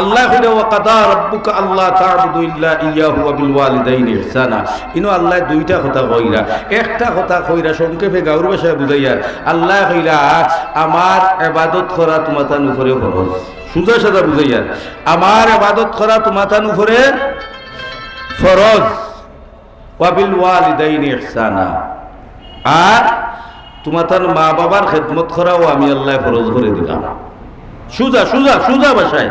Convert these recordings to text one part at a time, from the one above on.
আল্লাহ কইরা ওয়া কাদা রাব্বুকা আল্লাহ তা'বুদু ইল্লা ইয়াহু ওয়া বিল ওয়ালিদাইনি ইহসানা। ইনো আল্লাহ দুইটা কথা কইরা, একটা কথা কইরা সংক্ষেপে গাউর ভাষায় বুঝাইয়া, আল্লাহ কইরা আমার ইবাদত করা তোমাতান উপরে ফরজ। সুজা সাদা বুঝাইয়া, আমার ইবাদত করা তোমাতান উপরে ফরজ। ওয়া বিল ওয়ালিদাইনি ইহসানা। আর তোমাতার মা বাবার খেদমত করাও আমি আল্লাহ ফরজ করে দিলাম। সুজা সুজা সুজা ভাষায়।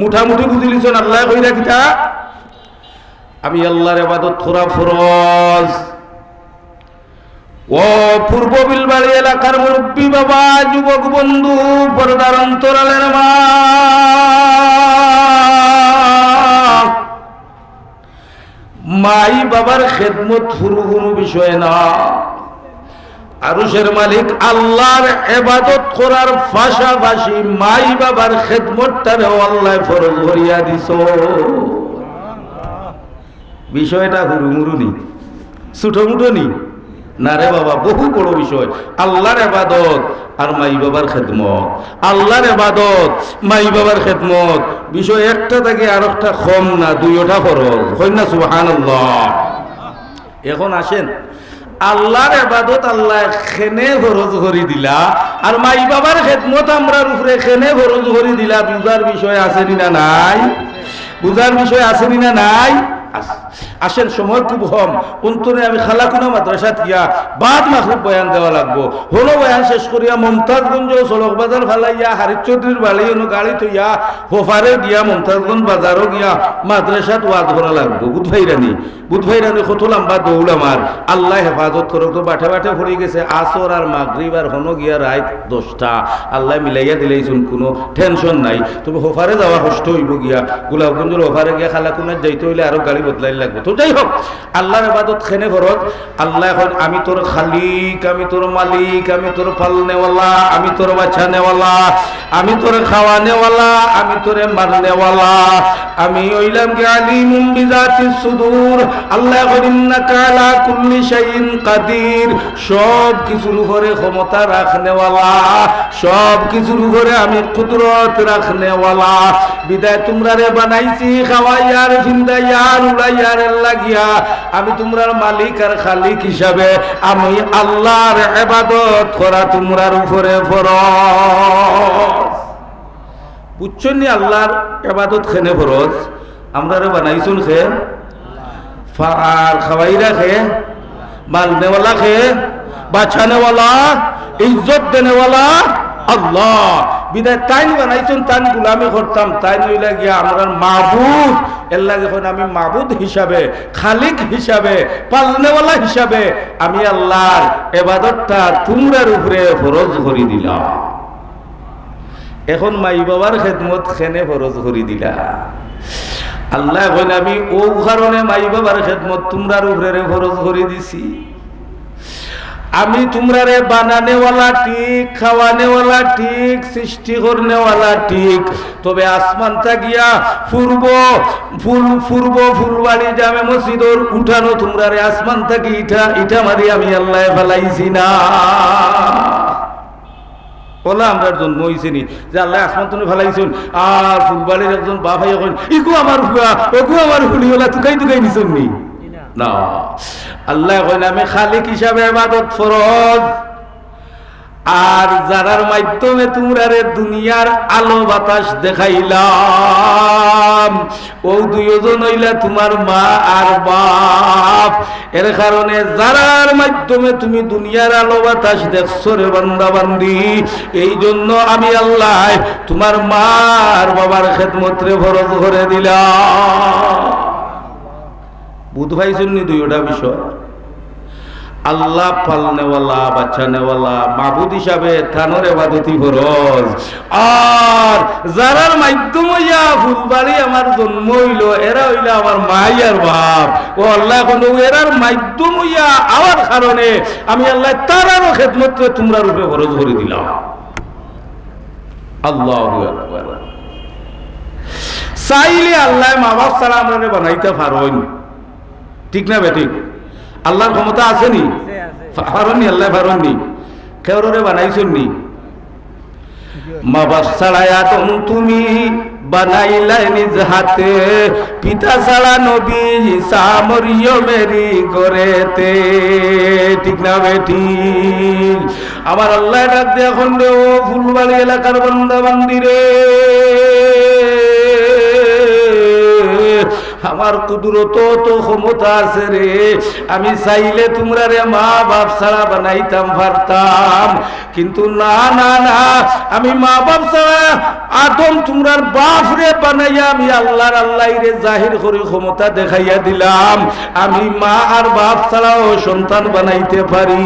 মুঠামুঠি বুঝিলিছন আল্লাহ কইরা কিতা আমি আল্লাহর ইবাদত করা ফরজ। ও পূর্ব বিলবাড়ি এলাকার মুরব্বী বাবা, যুবক বন্ধু, পর্দার অন্তরালের মা। মাই বাবার খেদমত ফুরু কোনো বিষয় না। আরুষের মালিক আল্লাহর এবাদত করার পাশাপাশি মাই বাবার খেদমতটারে আল্লাহ ফরজ করিয়া দিছ। বিষয়টা হুরুমুরু নি ছুটোমুটো নি রে বাবা, বহু বড় বিষয়। আল্লাহর এবাদত আর মাই বাবার খেদমত। আল্লাহর এবাদত মাই বাবার খেদমত। বিষয় একটা থেকে আর একটা কম না দুইটা ফরজ। হয় না সুহান এখন আসেন। আল্লাহর এবাদত আল্লাহ খেনে ফরজ ভরি দিলা। আর মাই বাবার খেদমত আমরা উপরে খেনে ফরজ ভরি দিলা। বুঝার বিষয় আছে না নাই? বুঝার বিষয় আছে না নাই? আসেন সময় খুব কম। অন্তরে আমি বাদ বয়ান দেওয়া লাগবো। হলো বয়ান শেষ করিয়া মমতাজগঞ্জ সড়ক ফালাইয়া চৌধুরীর বাড়ি অনু গাড়ি থইয়া হোফারে গিয়া মমতাজগঞ্জ বাজারও গিয়া মাদ্রাসাত লাগবো। বুধভাই রানী কত লম্বা আমার। আল্লাহ হেফাজত করো তো বাঠে বাঠে পড়ে গেছে। আসর আর মাগরিব আর হনো গিয়া রাত দশটা। আল্লাহ মিলাইয়া দিলেইছুন কোনো টেনশন নাই। তবে হোফারে যাওয়া কষ্ট হইব গিয়া। গোলাপগঞ্জের হোফারে গিয়া খালাকুনার যাইতে হইলে আরও গাড়ি বদলাই লাগবে। তো যাই হোক, আল্লাহর এবাদত খেনে ফরত, আল্লাহ এখন, আমি তোর খালিক, আমি তোর মালিক, আমি তোর পালনেওয়ালা আমি তোর বাচ্চানেওয়ালা আমি তোর খাওয়ানেওয়ালা আমি তোরে মারনেওয়ালা আমি ওইলাম কে আলিমুম বিজাতি সুদূর, আল্লাহ আলা কুল্লি শাইইন কাদির সব কিছুর উপরে ক্ষমতা সব কিছুর উপরে আমি কুদরত বিদায় তোমরা রে বানাইছি, খাওয়াইয়ার ভিন্দাইয়ার লাগিয়া, আমি তোমরার মালিক আর খালিক হিসাবে আমি আল্লাহর এবাদত করা তোমরার উপরে ফরজ। বুঝছেন আল্লাহর এবাদত খেনে ফরজ? আমরা বানাইছুন খে? আর খাওয়াইরা খে? মালনেওয়ালা খে? বাঁচানেওয়ালা ইজ্জত দেনেওয়ালা? আল্লাহ, বিদায় তাই বানাইছেন তাই গুলামি করতাম তাই নইলে গিয়া আমরা মাবুদ, এর লাগে আমি মাবুদ হিসাবে, খালিক হিসাবে, পালনেওয়ালা হিসাবে, আমি আল্লাহর এবাদতটা তোমরার উপরে ফরজ করে দিলাম। এখন মাই বাবার খেদমত খেনে ফরজ করে দিলা আল্লাহ এখন আমি ও কারণে মাই বাবার খেদমত তোমরার উপরে ফরজ করে দিছি। আমি তোমরা রে বানানেওয়ালা ঠিক, খাওয়ানেওয়ালা ঠিক, সৃষ্টি করনেওয়ালা ঠিক। তবে আসমানটা গিয়া পূর্ব ফুল পূর্ব ফুলবাড়ি জামে মসজিদর উঠানো তোমরা রে আসমান থাকি ইটা ইটা মারি আমি আল্লাহ ফেলাইছি না। ওলা আমরা জন্ম হয়েছিনি যে আল্লাহ আসমান তুমি ফেলাইছুন, আর ফুলবাড়ির একজন বাবাই এখন ইগু আমার হুয়া ওগু আমার হুলি ওলা তুকাই তুকাই নিছুন নি না। আল্লাহ আমি খালিক হিসাবে ইবাদত ফরজ। আর যারার মাধ্যমে তোমরারে দুনিয়ার আলো বাতাস দেখাইলাম, ও দুইজন হইলা তোমার মা আর বাপ। এর কারণে যারার মাধ্যমে তুমি দুনিয়ার আলো বাতাস দেখছ রে বান্দা বান্দি এই জন্য আমি আল্লাহ তোমার মা আর বাবার খেদমত রে ফরজ করে দিলাম। বুধ ভাই শুননি দুইটা বিষয়। আল্লাহ পালনেওয়ালা বাচ্চানেওয়ালা মাহবুদ হিসাবে থানোর এবাদতি ফরজ। আর যারার মাধ্যম হইয়া ফুলবাড়ি আমার জন্ম হইল, এরা হইলে আমার মাই আর বাপ। ও আল্লাহ এখন এরার মাধ্যম হইয়া আমার কারণে আমি আল্লাহ তারারও খেদমত তোমরা রূপে ফরজ করে দিলাম। আল্লাহ চাইলে আল্লাহ মা বাপ ছাড়া আমরা বানাইতে পারেন ঠিক না বেঠিক আল্লাহর ক্ষমতা আসেনি পারেননি আল্লাহ পারেননি কেউরে বানাইছেন নি মা বাপ আদম তুমি বানাইলাই নিজ হাতে। পিতা ছাড়া নবী ঈসা মরিয়মেরি গরেতে ঠিক না বেটি আমার আল্লাহ ডাক দিয়ে এখন রে ফুলবাড়ি এলাকার বন্দা বান্দিরে আমার কুদরত তো ক্ষমতা আছে রে। আমি চাইলে তোমরা রে মা বাপ ছাড়া বানাইতাম পারতাম কিন্তু না না না, আমি মা বাপ ছাড়া আদম তোমরার বাপ রে বানাইয়া আমি আল্লাহর আল্লাহ রে জাহির করে ক্ষমতা দেখাইয়া দিলাম। আমি মা আর বাপ ছাড়াও সন্তান বানাইতে পারি।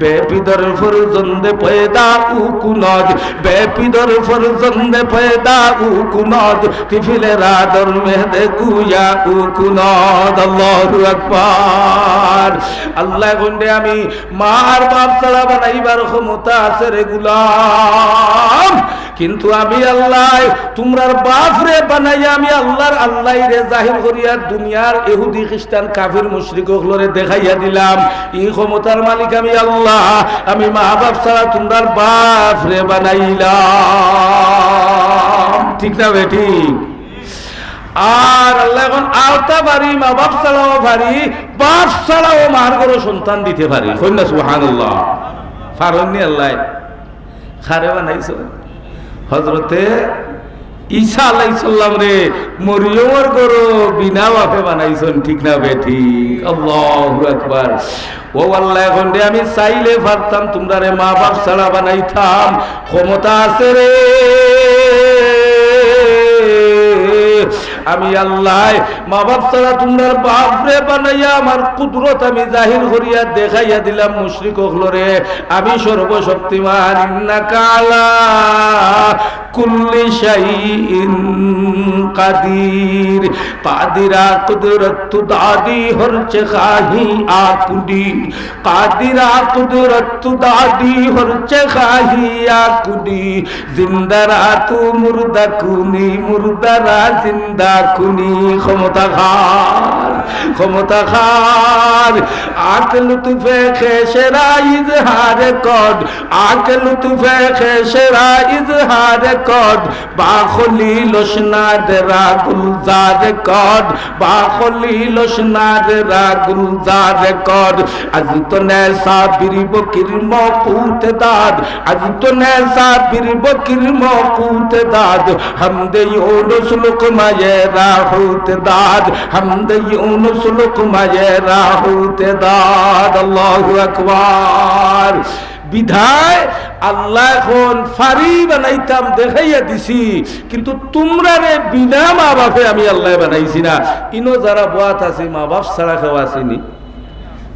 বেপিদর ফরজন্দে পয়দা উকুনদ বেপিদর ফরজন্দে পয়দা উকুনদ তিফিলে রাদর মেহদে কুয়া আমি মা আর বাপ ছাড়া বানাইবার ক্ষমতা আছে রে গুলাম। কিন্তু আমি আল্লাহ, তোমরার বাপ রে বানাইয়া আমি আল্লাহর আল্লাহ রে জাহির করিয়া দুনিয়ার ইহুদি, খ্রিস্টান, কাফির, মুশরিক হলরে দেখাইয়া দিলাম। এই ক্ষমতার মালিক আমি আল্লাহ। আমি মা বাপ ছাড়া তোমরার বাপ রে বানাইলাম। ঠিক না বেটি আর আল্লাহ এখন আওতা পারি মা বাপ ছাড়াও পারি বাপ ছাড়াও মার করে সন্তান দিতে পারি। কন্যা সুহান আল্লাহ ফারণনি আল্লাহ। খারে বানাইছ। হজরতে ঈসা আলাইসাল্লাম রে মরিয়মর করো বিনা বাপে বানাইছেন, ঠিক না বে, ঠিক। আল্লাহু আকবার। ও আল্লাহ এখন রে, আমি চাইলে পারতাম তোমরা রে মা বাপ ছাড়া বানাইতাম। ক্ষমতা আছে রে। আমি আল্লাহ মা বাপ ছাড়া তোমরা বাপরে বানাইয়া আমার কুদরত আমি জাহির করিয়া দেখাইয়া দিলাম, মুশরিক হলরে আমি সর্বশক্তিমান কালা কুল্লি শাইইন কাদির। কাদিরা কুদরত দাদি হরচে খাহি আকুডি। কাদিরা কুদরত দাদি হরচে খাহি আকুডি। জিন্দারা তু মুর্দা কুনি মুর্দারা জিন্দা কুনি ক্ষমতা খার ক্ষমতা খার। আকল তুফে খেসেরা ইজহার কড আকল তুফে খেসেরা ইজহার কড বাখলি লোসনাদ রাগুলজার কড বাখলি লোসনাদ রাগুলজার কড আজ তো নেসা বিরিব কিরম পুত দাদ। আজ তো নেসা বিরিব কিরম পুত দাদ। হামদে ইউনুস লুকমায়ে রাহুত দাদ। হামদে ইউনুস দেখাইয়া দিছি। কিন্তু তোমরা রে বিনা মা বাপে আমি আল্লাহ বানাইছি না। ইনো যারা বাত আছে, মা বাপ ছাড়া খেওয়া আসেনি।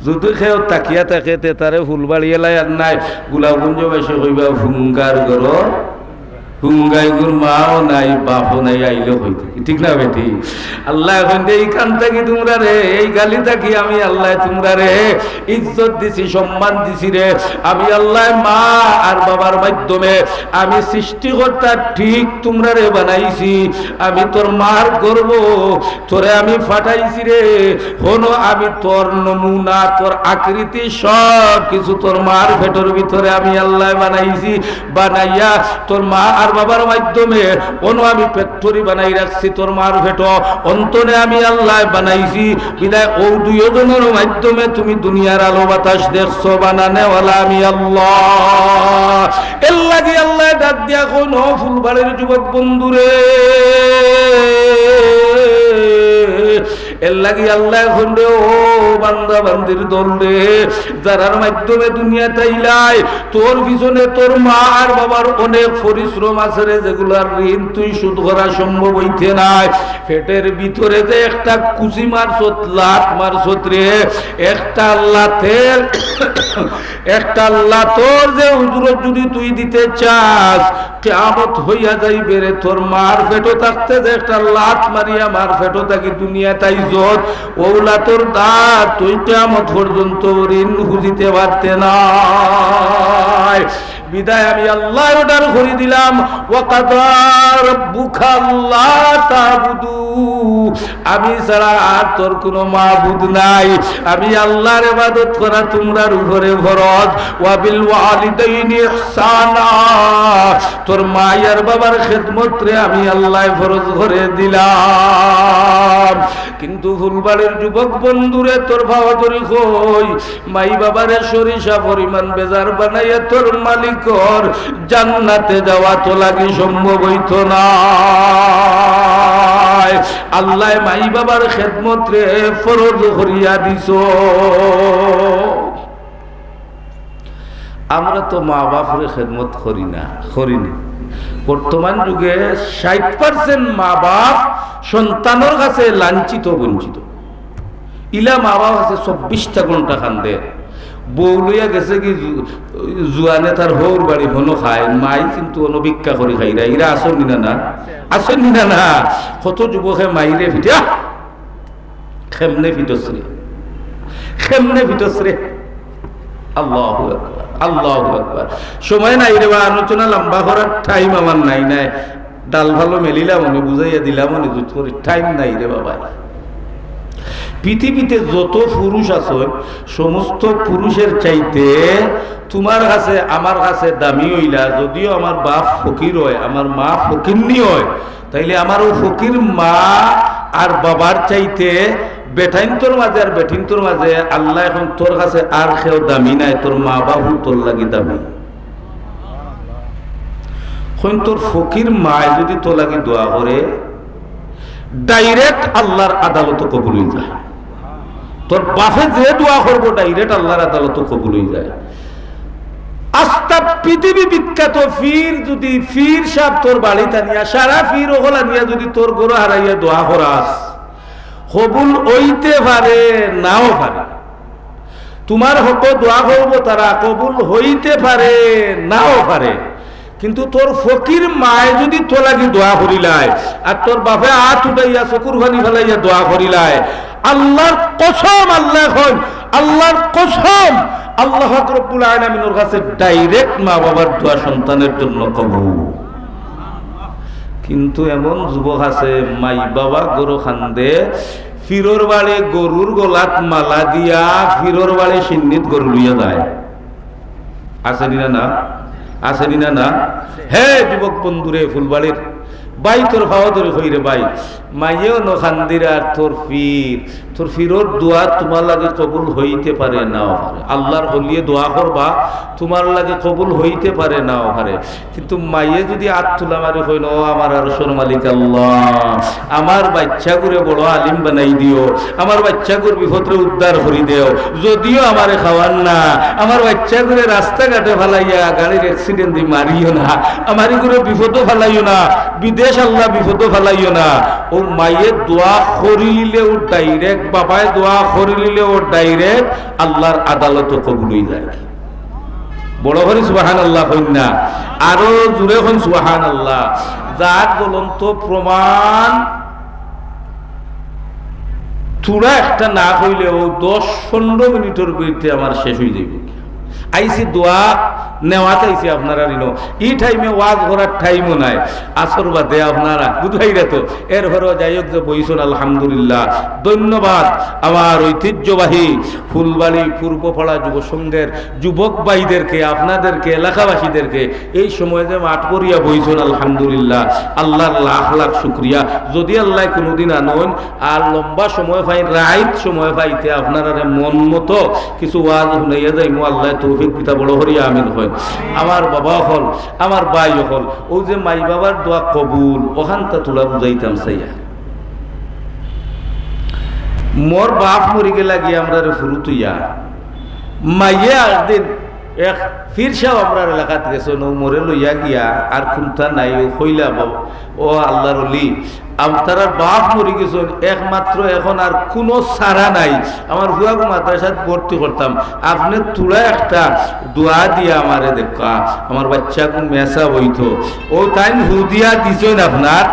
যদি খেও তাকিয়া থাকে, তে তারে ফুলবাড়ি এলাই আর নাই। গুলাগুঞ্জ বেশি কইবা, ভুঙ্গার গর মাও নাই, বাপও নাই হইতে ঠিক না বেটি? আল্লাহ এখন থাকি তোমরা রে, এই গালি থাকি আমি আল্লাহ তোমরা রে। ইজ্জত দিছি, সম্মান দিছি রে। আমি আল্লাহ মা আর বাবার মাধ্যমে আমি সৃষ্টিকর্তা ঠিক তোমরা রে বানাইছি। আমি তোর মার করব তোরে আমি ফাটাইছি রে। হনো আমি তোর নমুনা, তোর আকৃতি সব কিছু তোর মার ভেতর ভিতরে আমি আল্লাহ বানাইছি। বানাইয়া তোর মা আর বাবার মাধ্যমে, কোনো আমি ফ্যাক্টরি বানাই রাখছি, তোর মার ভেটো। অন্তরে আমি আল্লাহ বানাইছি। বিদায়, ও দুইজনের মাধ্যমে তুমি দুনিয়ার আলো বাতাস দেখছ বানানেওয়ালা আমি আল্লাহ। এল্লা দি আল্লাহ ডাক দিয়া কোন ফুলবাড়ির যুবক বন্ধুরে। এর আল্লাহ ও বান্দা বান্দির যারার মাধ্যমে দুনিয়া তোর পিছনে তোর মা আর বাবার অনেক পরিশ্রম আছে রে, যেগুলার ঋণ তুই সুদ করা সম্ভব হইতে নাই। পেটের ভিতরে যে একটা কুচি মারছত লাত মারছত রে, একটা লাতের, একটা লাতর যে হুজুরত যদি তুই দিতে চাস কেমত হইয়া যাইবে রে, তোর মার পেটো থাকতে যে একটা লাত মারিয়া মার পেটো থাকি দুনিয়া তাই যত ওলা তোর দাঁত তুই কেমন পর্যন্ত ঋণ খুঁজিতে পারতে নাই। বিদায় আমি আল্লাহ অর্ডার করে দিলাম। ওয়াকাদার বুখাল্লাহ তাবুদু। আমি ছাড়া আর তোর কোনো মাবুদ নাই। আমি আল্লাহর ইবাদত করা তোমরার উপরে ফরজ। ওয়াবিল ওয়ালিদাইনি ইহসানা। তোর মা আর বাবার খেদমত রে আমি আল্লাহ ফরজ করে দিলাম। কিন্তু ফুলবাড়ির যুবক বন্ধুরে তোর ভাবা ধরে কই মাই বাবারে সরিষা পরিমাণ বেজার বানাইয়া তোর মালিকর জান্নাতে যাওয়া তো লাগে সম্ভব হইত না। আল্লাহ মাই বাবার খেদমত রে ফরজ করিয়া দিছ। আমরা তো মা বাপরে খেদমত করি না করি না। বর্তমান যুগে ষাট পার্সেন্ট মা বাপ সন্তানের কাছে লাঞ্ছিত, বঞ্চিত। ইলা মা বাপ আছে চব্বিশটা ঘণ্টা খান্দে বউ লইয়া গেছে কি জুয়ানে তার হৌর বাড়ি হনো খায়, মাই কিন্তু অন ভিক্ষা করে খাই না ইরা আসন না না আসন না না কত যুবকে মাইরে ফিটে খেমনে ফিটসরে। খেমনে ফিটসরে। আল্লাহ আল্লাহ আকবার। সময় নাই রে বা আলোচনা লম্বা করার টাইম আমার নাই নাই। ডাল ভালো মেলিলাম বুঝাইয়া দিলাম জুত করে। টাইম নাই রে বাবা পৃথিবীতে যত পুরুষ আছে, সমস্ত পুরুষের চাইতে তোমার কাছে, আমার কাছে দামি হইলা, যদিও আমার বাপ ফকির হয়, আমার মা ফকিরনি হয়, তাইলে আমার ও ফকির মা আর বাবার চাইতে বেঠাইন্তর মাঝে আর বেঠিন্তর মাঝে আল্লাহ এখন তোর কাছে আর কেউ দামি নাই, তোর মা বাবু তোর লাগি দামি। তোর ফকির মায় যদি তোর লাগি দোয়া করে, ডাইরেক্ট আল্লাহর আদালত কবুল যায়। তোর বাপে যে দোয়া করব ডাইরেক্ট আল্লাহর আদালত কবুল যায়। আস্তা পৃথিবী বিখ্যাত ফির, যদি ফির সাপ তোর বাড়িতে নিয়া, সারা ফির ওগুলা নিয়া যদি তোর গরু হারাইয়া দোয়া করাস, কবুল হইতে পারে, নাও পারে। তোমার হক দোয়া করব তারা কবুল হইতে পারে, নাও পারে। কিন্তু তোর ফকির মায় যদি তোর লাগি দোয়া করিলাই আর তোর বাপে হাত উঠাইয়া চকুর ভানি ফেলাইয়া দোয়া করিলাই আল্লাহর কসম আল্লাহ এখন আল্লাহর কসম। আল্লাহ রব্বুল আলামিনের কাছে ডাইরেক্ট মা বাবার দোয়া সন্তানের জন্য কবুল। কিন্তু এমন যুবক আছে, মাই বাবা গরু খান্দে, ফিরোর বাড়ি গরুর গলাত মালা দিয়া ফিরোর বাড়ি সিন্নিত গরু লইয়া যায়। আছে না? না আছে না না? হ্যাঁ যুবক বন্ধুরে ফুলবাড়ির বাই, তোর ধরে হইরে বাই। মাইয়েও নখান্দির আর তোর ফির। তোর ফিরোর দোয়া তোমার লাগে কবুল হইতে পারে নাও পারে। আল্লাহর হলিয়ে দোয়া করবা, তোমার লাগে কবুল হইতে পারে নাও পারে। কিন্তু মাইয়ে যদি আত তুলা মারি হইন ও আমার আর সোর মালিক আল্লাহ, আমার বাচ্চা করে বড় আলিম বানাই দিও, আমার বাচ্চা করে বিপদরে উদ্ধার করি দেও। যদিও আমারে খাওয়ান না, আমার বাচ্চা করে রাস্তাঘাটে ফালাইয়া গাড়ির অ্যাক্সিডেন্ট দিয়ে মারিও না, আমারই করে বিপদও ফালাইও না বিদেশ আল্লাহ বিপদও ফালাইও না। ও মায়ের দোয়া করিলেও ডাইরেক্ট বাবায় দোয়া করিলেও ডাইরেক্ট আল্লাহর আদালত কবুল হয়ে যায়। বড় করে সুবাহান আল্লাহ কন্যা আরও জুড়ে হন সুবাহান আল্লাহ যার জ্বলন্ত প্রমাণ চূড়া একটা না হইলেও দশ পনেরো মিনিটের বিরুদ্ধে আমার শেষ হয়ে যাবে আইসি দোয়া নেওয়া চাইছি আপনারা নিল। এই টাইমে ওয়াজ করার টাইমও নাই। আসর বাদে আপনারা বুঝাইরা তো। এর ঘরেও যাই হোক যে বইসন, আলহামদুলিল্লাহ। ধন্যবাদ আমার ঐতিহ্যবাহী ফুলবাড়ি পূর্বপাড়া যুব সংঘের যুবক আপনাদেরকে, এলাকাবাসীদেরকে, এই সময় যে মাঠ করিয়া বইসন, আলহামদুলিল্লাহ। আল্লাহর লাখ লাখ শুক্রিয়া। যদি আল্লাহ কোনোদিন আনন, আর লম্বা সময় পাই, রাইত সময় পাইতে আপনারা মন মতো কিছু ওয়াজ শুনাইয়া যাইমু। আল্লাহ তৌফিক পিতা বড় হরিয়া আমিন হয়। আমার বাবা হল, আমার ভাই হল। ও যে মাই বাবার দোয়া কবুল ওখানটা তোলা বুঝাইতাম সাইয়া। মোর বাপ মরি গেলা গিয়ে আমরা রে ফুরু তুইয়া মাইয়ে একদিন এক ফিরসাও আমরা এলাকাত গেছো নৌ মরে লইয়া গিয়া আর খুনতা নাই, ও হইলা বাবু ও আল্লাহর অলি আপনারা বাপ মরি গেছেন, একমাত্র এখন আর কোনো সারা নাই। আমার হুয়াগু মাদ্রাসাত ভর্তি করতাম। আপনি তুলা একটা দোয়া দিয়া আমারে দেখা আমার বাচ্চা কোন মেসা বইতো। ও তাই হুদিয়া দিছেন আপনার।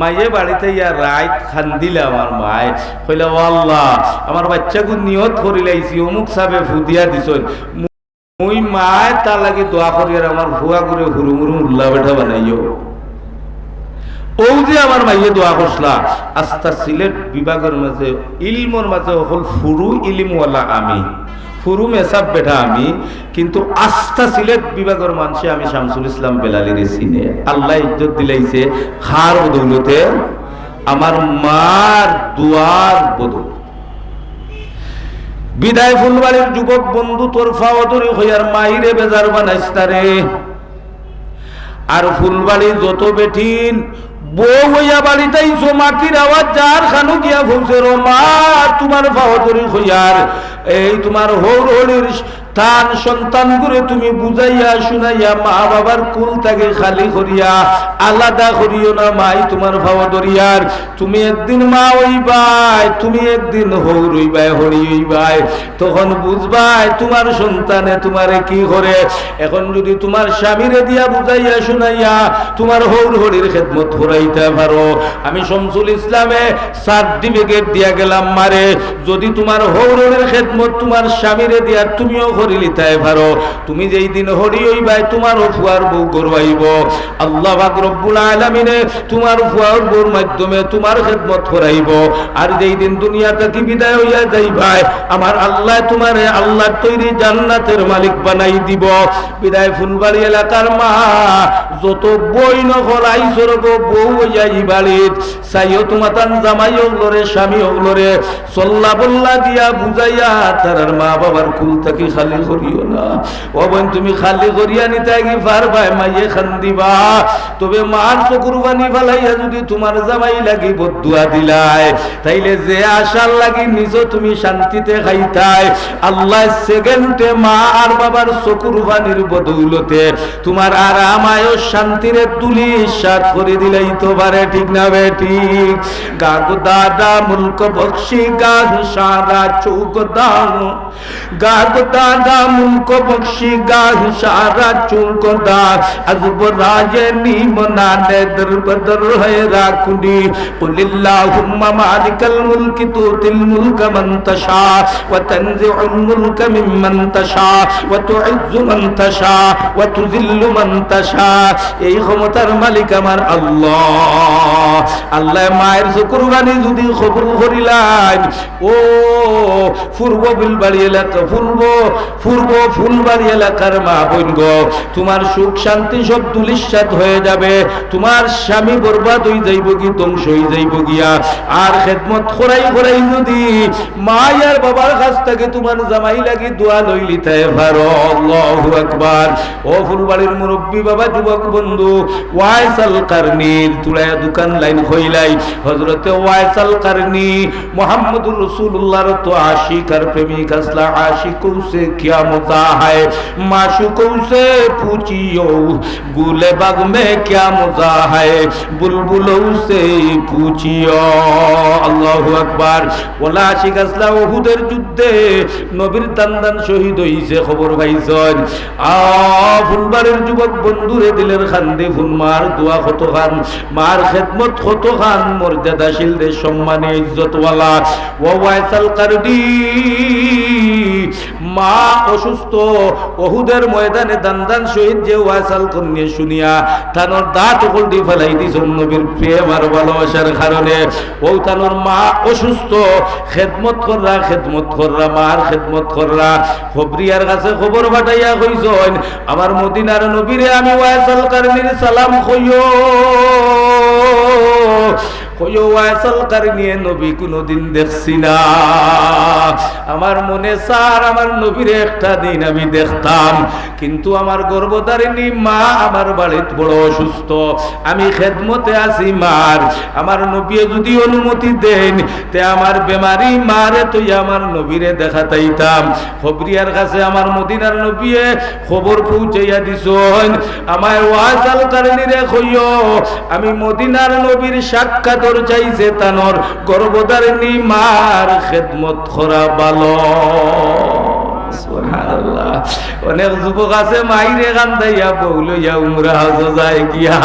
মাইয়ে বাড়িতে ইয়া রাইত খান্দিলে আমার মায়। কইলা আল্লাহ, আমার বাচ্চাকে নিয়ত করিলাইছি, অমুক সাবে ফুদিয়া দিছন। মুই মায় তা লাগি দোয়া করি আর আমার ভুয়া করে হুরু মুরু উল্লা বেঠা বানাইও। ও যে আমার মাইয়ে দোয়া করছলা। আস্তা সিলেট বিভাগের মাঝে, ইলমর মাঝে হল ফুরু ইলিমওয়ালা আমি। ফুরু মেসাব বেঠা আমি, কিন্তু আস্থা সিলেট বিভাগের মানুষে আমি শামসুল ইসলাম বেলালির চিনে আল্লাহ ইজ্জত দিলাইছে, খার বদৌলতে। আমার মার দুয়ার বদল বিদায় ফুলবাড়ির যুবক বন্ধু তোর ফাওয়াদুরি হইয়ার মাইরে বেজার বানাইস্তারে আর ফুলবাড়ি যত বেঠিন, বউ হইয়া বাড়িতেই মাটির আওয়াজ যার খানু গিয়া ভুলছে, রো মা, তোমার ফাওয়াদরি হইয়ার, এই তোমার হৌর তান সন্তান করে তুমি বুঝাইয়া শুনাইয়া মা বাবার কুল তাকে খালি করিয়া আলাদা করিও না মাই তোমার ভাবা দরিয়ার। তুমি একদিন মা হইবাই, তুমি একদিন হৌর হইবাই হরি হইবাই। তখন বুঝবাই তোমার সন্তানে তোমারে কি করে? এখন যদি তোমার স্বামীরে দিয়া বুঝাইয়া শুনাইয়া তোমার হৌর হরির খেদমত করাইতে পারো। আমি শমসুল ইসলামে সার্টিফিকেট দিয়া গেলাম মারে। যদি তোমার হৌর হরির খেদমত তোমার স্বামীরে দিয়া তুমিও পারো তুমি যেই দিন হরি তোমার ফুয়ার বউ আল্লাহ তোমার ফুয়ার বউর মাধ্যমে তোমার খেদমত করাইব। আর যেই দিন দুনিয়া থেকে বিদায় হইয়া যাইবাই, আমার আল্লাহ তৈরি জান্নাতের মালিক বানাই দিব। বিদায় ফুলবাড়ি এলাকার মা, যত বই নকল আইসর গো বউ ই বাড়িত চাইও তোমাতান জামাই ওগুলোরে স্বামী ওগুলোরে সল্লা বল্লা দিয়া বুঝাইয়া তার মা বাবার কুল থাকি খালি করিও না। ও বোন, তুমি খালি করিয়া নিতে কি পারবাই মাইয়ে খান দিবা তবে মার চকুরবানি ফালাইয়া যদি তোমার জামাই লাগি বদুয়া দিলাই, তাইলে যে আশার লাগি নিজ তুমি শান্তিতে খাইতাই। আল্লাহ সেকেন্ডে মা আর বাবার চকুরবানির বদৌলতে তোমার আর আমায়ও শান্তিরে তুলি সাত করে দিলেই তো পারে, ঠিক না বে ঠিক? গাগ দাদা, মুলক বক্সি, গাগ সারা চৌক দাগ, গাগ দাদা মুলক বক্সি গাগ সারা চৌক দাগ আজব রাজে নিম নানে দর বদর হয় কুলিল্লাহুম্মা মালিকাল মুলকি তুতিল মুলকা মান ওয়া তানজিউল মুলকা মিম্মান তাশা ওয়া তুইজ্জু মান ওয়া তুযিল্লু মান এই ক্ষমতার মালিক আমার আল্লাহ। আল্লাহ মায়ের কুরবানি যদি কবুল করিলাম, ও পূর্ব বিলবাড়ি এলাকা পূর্ব পূর্ব ফুলবাড়ি এলাকার মা বোন গো। তোমার সুখ শান্তি সব দুলিশ্বাত হয়ে যাবে। তোমার স্বামী বরবাদ হয়ে যাইব কি, ধ্বংস হয়ে যাইব গিয়া। আর খেদমত করাই করাই যদি মায়ার বাবার কাছ থেকে তোমার জামাই লাগি দোয়া লইলি তাই ভারো, আল্লাহু আকবার। ও ফুলবাড়ির মুরব্বী বাবা, যুবক বন্ধু, ওয়াইসাল কারনির তুলায় দোকান লাইন হইলাই। হজরতে ওয়াইসাল কারনি মোহাম্মদুর রসুল্লাহর তো আশিক আর প্রেমিক আসলা আশিকৌ সে কিয়া মজা है माशुकों से पूछियो गुले बाग में क्या मजा है बुलबुलों से पूछियो আল্লাহু আকবার ওলা আশিক আসলা ওহুদের যুদ্ধে নবীর তান্দান শহীদ হইছে খবর পাইছেন আ ফুলবাড়ির যুবক বন্ধুরে দিলের খান্দে ফুল মার দোয়া কত খান মার খেদমত কত খান মর্যাদাশীল রে সম্মানে ইজ্জতওয়ালা ও ওয়াইসাল কারডি মা অসুস্থ ওহুদের ময়দানে দান্দান শহীদ যে ওয়াইসাল কন্যা শুনিয়া তানোর দাঁত ওকল ফেলাই দিছেন নবীর প্রেম আর ভালোবাসার কারণে। ও তানোর মা অসুস্থ, খেদমত কররা খেদমত কররা, মার খেদমত কররা। খবরিয়ার কাছে খবর পাঠাইয়া কইছেন, আমার মদিনার নবীরে আমি ওয়াইসাল কারণের সালাম কইও। নবী কোনোদিন দেখছি না। মনে একটা দিন আমি দেখতাম। কিন্তু মা আমি খেদমতে আছি মার। আমার নবী যদি অনুমতি দেন, তে আমার বেমারি মারে তুই আমার নবীরে দেখাতাইতাম। খবরিয়ার কাছে আমার মদিনার নবীয়ে খবর পৌঁছাইয়া দিছ আমার ওয়াজাল কারণীরে কইও, আমি মদিনার নবীর সাক্ষাৎর চাইছে তানর গর্বদারিণী মার খেদমত ভালো সুবহানাল্লাহ। অনেক যুবক আছে, মাইরে উমরা যায় গিয়া।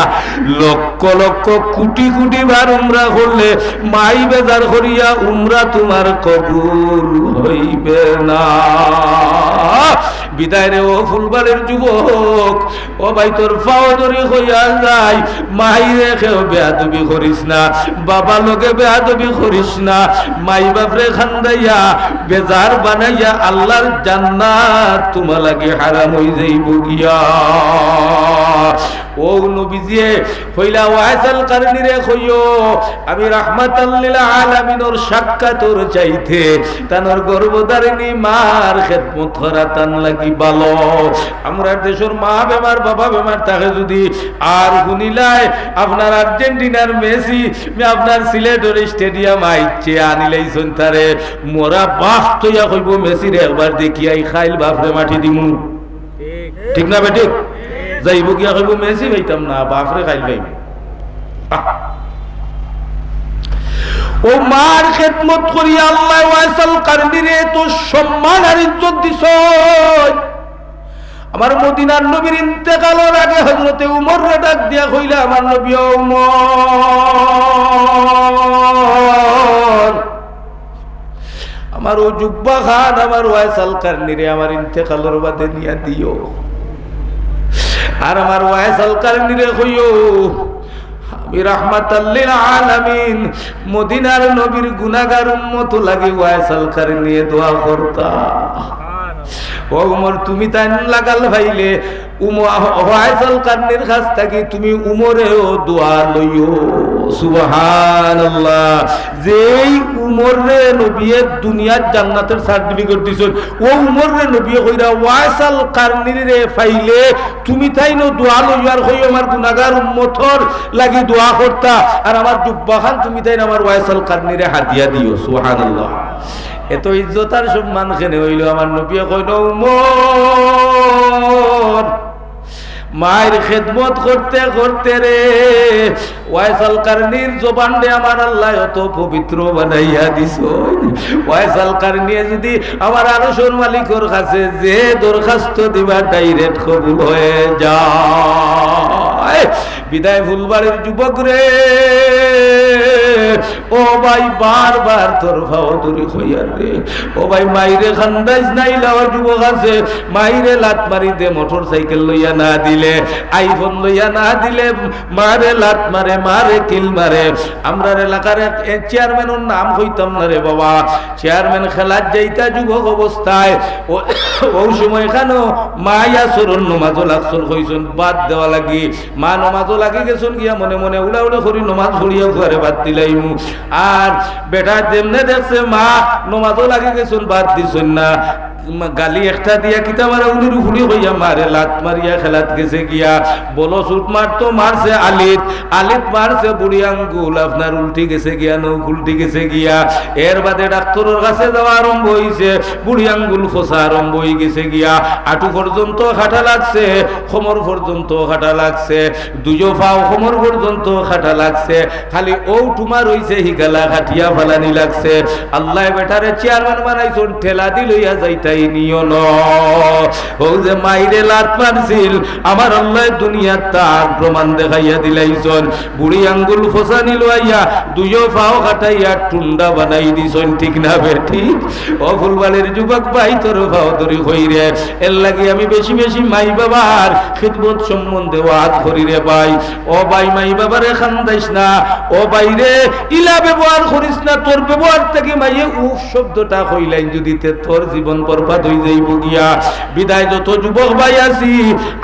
লক্ষ লক্ষ কোটি কোটি বার উমরা করলে মাই বেজার করিয়া উমরা তোমার কবুল হইবে না। বিদায় রে ও ফুলবাড়ির যুবক, ও ভাই তোর পাও ধরে হইয়া যায়। মাই রেখেও বেয়াদবি করিস না, বাবা লোকে বেয়াদবি করিস না। মাই বাপরে খান্দাইয়া বেজার বানাইয়া আল্লাহর জান্নাত তোমার লাগে হারাম হয়ে যাইব গিয়া। ও নবীজিয়ে কইলা ওয়াইসাল কারণীরে কইও আমি রাহমাতাল্লিল আলামিনের সাক্ষাতর চাইতে তানোর গর্ভধারিণী মার খেদমত করা তান লাগি ভালো আমরা দেশের মা বেমার বাবা বেমার তাকে যদি আর আপনার আর্জেন্টিনার মেসি আপনার সিলেটের স্টেডিয়াম আইছে আনিলাইছন তারে মোরা বাস তৈয়া কইব মেসির একবার দেখিয়াই খাইল বাপরে মাটি দিমু। ঠিক। না বেঠিক যাইব গিয়া কইব মেসি পাইতাম না, বাপরে খাইল পাইব ও মার খেদমত করি, আল্লাহ ওয়াইসাল কারণিরে তো সম্মান আর ইজ্জত দিছ। আমার মদিনার নবীর ইন্তেকালের আগে হজরতে উমর রে ডাক দিয়া কইলা, আমার নবী উমর, আমার ও জুব্বা খান, আমার ওয়াইসাল কারণিরে আমার ইন্তেকালের বাদে নিয়া দিও। আর আমার ওয়াইসাল কারণে হইও, আমি রাহমাতাল্লিল মদিনার নবীর গুনাহগার উম্মত লাগে ওয়াইসাল কারণ দোয়া করতা ও উমর, তুমি তাই লাগাল ভাইলে। কারণের কাছ থেকে তুমি যেই ফাইলে, তুমি তাই নো দোয়া লইয়ার হই আমার গুনাহগার উম্মতর লাগি দোয়া করতা। আর আমার জুব্বা খান, তুমি তাই আমার ওয়াইসাল কারণের হাদিয়া দিও। সুবহানাল্লাহ। এত ইজ্জত আর সম্মান খেনে হইল আমার নবী কইল, উমর, মায়ের খেদমত করতে করতে রে, ওয়াইসাল আমার আল্লাহ অত পবিত্র বানাইয়া দিস ওয়াইসাল কারনিয়ে যদি আমার আরশর মালিকর কাছে যে দরখাস্ত দিবা, ডাইরেক্ট কবুল হয়ে বিদায় ফুলবাড়ির যুবক রে, ও ভাই, বারবার তোর ভাও দূরে হইয়ার রে ও ভাই, মাইরে খান্দাইজ নাই, লাওয়া যুবক আছে। মাইরে লাত মারি দে, মোটর সাইকেল লইয়া না দিলে। আইফোন লইয়া না দিলে, মারে লাত মারে মারে কিল মারে। আমরা এলাকার চেয়ারম্যানের নাম হইতাম না রে বাবা। চেয়ারম্যান খেলার যাইতা যুবক অবস্থায়। ওই সময় কেন মায়া সরণ নমাজও লাগছন হইছন বাদ দেওয়া লাগি। মা নমাজও লাগি গেছন গিয়া মনে মনে উড়া উড়ে করি নমাজ ভরিয়া ঘরে বাদ দিলাইমু। আর বেটা যেমনে দেখছে মা নমাজও লাগে গেছন বাদ দিছুন না। গালি একটা দিয়া কিতা মারা উনির ফুড়ি হইয়া মারে, লাত মারিয়া খেলাত গেছে গিয়া। বলো সুট মারতো মারছে আলিত আলিত মারছে বুড়ি আঙ্গুল, আপনার উল্টি গেছে গিয়া নৌ উল্টি গেছে গিয়া। এর বাদে ডাক্তারের কাছে যাওয়া আরম্ভ হইছে, বুড়ি আঙ্গুল খোসা আরম্ভ হয়ে গেছে গিয়া। আটু পর্যন্ত খাটা লাগছে কোমর পর্যন্ত খাটা লাগছে দুজো পাও কোমর পর্যন্ত খাটা লাগছে। খালি ও টুমার হইছে, হিগালা খাটিয়া ফালানি লাগছে। আল্লাহ বেটারে চেয়ারম্যান বানাইছন, ঠেলা দি লইয়া দিছন, ঠিক লাগি আমি বেশি বেশি মাই বাবার খিদমত সম্বন্ধে ওয়াদ করি রে ভাই। ও ভাই মাই বাবারে খান্দাইস না। ও বাইরে ইলা ব্যবহার করিস না, তোর ব্যবহার থেকে মাইয়ে উফ শব্দটা কইলাইন যদি তোর জীবন পর্ব বরবাদ হয়ে যাইব গিয়া। বিদায় যত যুবক ভাই আছি,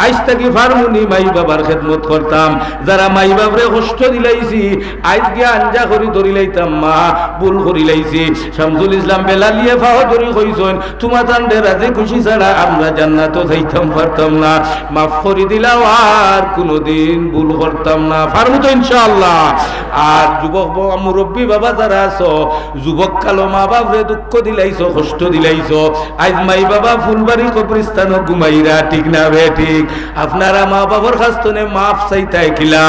আজ থেকে ফার্মুনি মাই বাবার খেদমত করতাম। যারা মাই বাবরে কষ্ট দিলাইছি, আজ আঞ্জা করি ধরি লাইতাম মা, ভুল করি লাইছি। শামসুল ইসলাম বেলালিয়ে ফাহ ধরি কইছেন তোমার তান্ডে রাজে খুশি ছাড়া আমরা জান্নাত যাইতাম পারতাম না। মাফ করে দিলাও আর কোনোদিন ভুল করতাম না। পারব তো ইনশাআল্লাহ। আর যুবক মুরব্বী বাবা যারা আছো, যুবক কালো মা বাপরে দুঃখ দিলাইছো, কষ্ট দিলাইছো, আজ মাই বাবা ফুলবাড়ি কবরিস্তান ঘুমাইরা, ঠিক না বে, ঠিক? আপনারা মা বাবার কাস্তনে মাফ চাইতাই কিলা।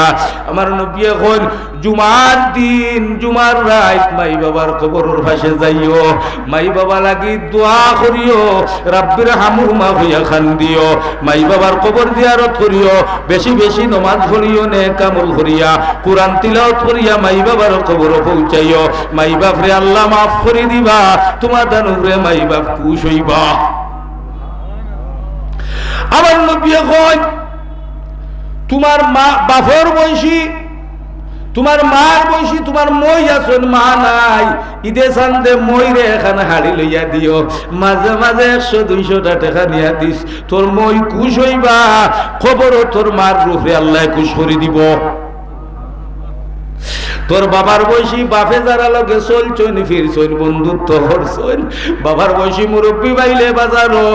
আমার নবী এখন জুমার দিন, জুমার রাত, মাই বাবার কবরের পাশে যাইও, মাই বাবা লাগি দোয়া করিও, রাব্বির হামুমা হইয়া খান দিও, মাই বাবার কবর জিয়ারত করিও, বেশি বেশি নমাজ পড়িও নে কামল করিয়া, কোরআন তিলাওয়াত করিয়া মাই বাবার কবর পৌঁছাইও, মাই বাপরে আল্লাহ মাফ করে দিবা, তোমার দানুরে মাই বাপ খুশ হইবা। আমার নবী কয় তোমার মা, বাপর বয়সী তোমার মার বয়সী তোমার মই আছেন মা নাই। ঈদে চান্দে মই রে এখানে হাড়ি লইয়া দিও। মাঝে মাঝে একশো, দুইশোটা টাকা নিয়া দিস। তোর মই খুশ হইবা। খবর তোর মার রূপে আল্লাহ খুশ করে দিব। তোর বাবার বয়সী বাপে যারা লগে চলছন ফিরছন বন্ধুত্ব করছন বাবার বয়সী মুরব্বী বাইলে বাজারও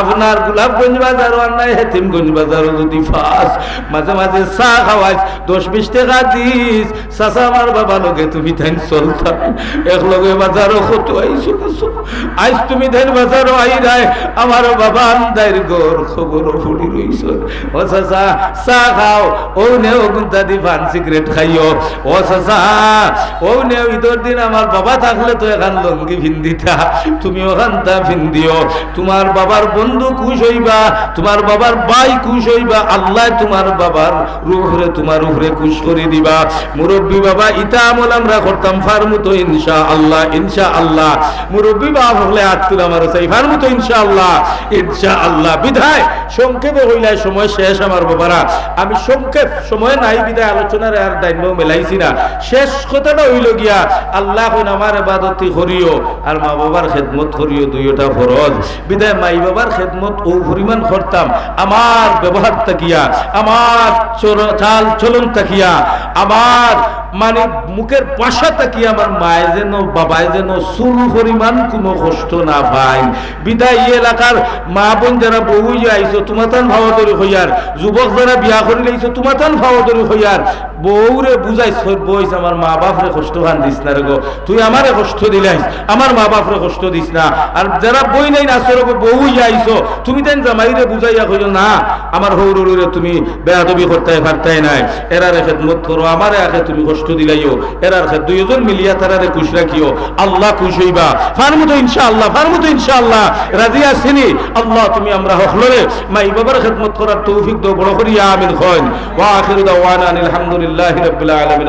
আপনার গোলাপগঞ্জ বাজারও আর নাই হেতিমগঞ্জ বাজারও যদি ফাস। মাঝে মাঝে চা খাওয়াইস দশ বিশ টাকা দিস। চাচা, আমার বাবা লগে তুমি তাই চলতাম এক লগে বাজারও কত আইসো গেছো আইস তুমি দেন বাজারও আই রায় আমার বাবা আন্দাইর গোর খবর ফুড়ি রইছ। ও চাচা, চা খাও, ও নেও গুন্তা দি পান সিগারেট খাইও। চাচা, ও নেও ঈদের দিন আমার বাবা থাকলে তো এখান লঙ্গি ভিন্দিতা তুমি ওখানটা ভিন্দিও তোমার বাবার বন্ধু খুশ হইবা, তোমার বাবার ভাই খুশ হইবা, আল্লাহ তোমার বাবার রুহরে, তোমার উপরে খুশ করে দিবা। মুরব্বী বাবা, ইতা আমল আমরা করতাম ফার্মু তো ইনশা আল্লাহ ইনশা আল্লাহ মুরব্বী বাবা হলে হাত তুলে আমার তো ইনশা আল্লাহ ইনশা আল্লাহ বিধায়, সংক্ষেপে হইলে সময় শেষ আমার বাবারা। আমি সংক্ষেপ, সময় নাই বিদায় আলোচনার আর দায়িত্ব মেলাইছি না শেষ কথাটা হইল গিয়া, আল্লাহ হইন আমার এবাদতি করিও আর মা বাবার খেদমত করিও দুইটা ফরজ। বিদায়, মাই বাবার খেদমত ও পরিমাণ করতাম। আমার ব্যবহার তাকিয়া আমার চাল চলন তাকিয়া আমার মানে মুখের পাশা তাকিয়া আমার মায়ে যেন, বাবায় যেন চুল পরিমাণ কোনো কষ্ট না পায়। বিদায় এলাকার মা বোন যারা বহু আইছো, তোমাতান ভাওয়াদরি হইয়ার। যুবক যারা বিয়া করে লাইছো, তোমাতান ভাওয়াদরি হইয়ার। বউরে বুঝাই আমার মা কষ্ট দিস না রে গো। তুই কষ্ট দিলাইস, আমার মা কষ্ট দিস না। আর যারা বই নাই না বহু আইছো তুমি জামাইরে বুঝাইয়া না, আমার হৌরুরে তুমি বেয়াদবি করতে নাই। এরারে করো আগে তুমি কষ্ট দিলাইও। এরার দুইজন মিলিয়া তারারে খুশ রাখিও। আল্লাহ খুশ হইবা। তো ইনশাআল্লাহ, ফার্মু তো ইনশাআল্লাহ। রাজি আল্লাহ, তুমি আমরা হখলরে মাই বাবার খেদমত করার তৌফিক বড় করিয়া আমিন, খান। ওয়া আখিরু দাওয়ানা আলহামদুলিল্লাহি রাব্বিল আলামিন।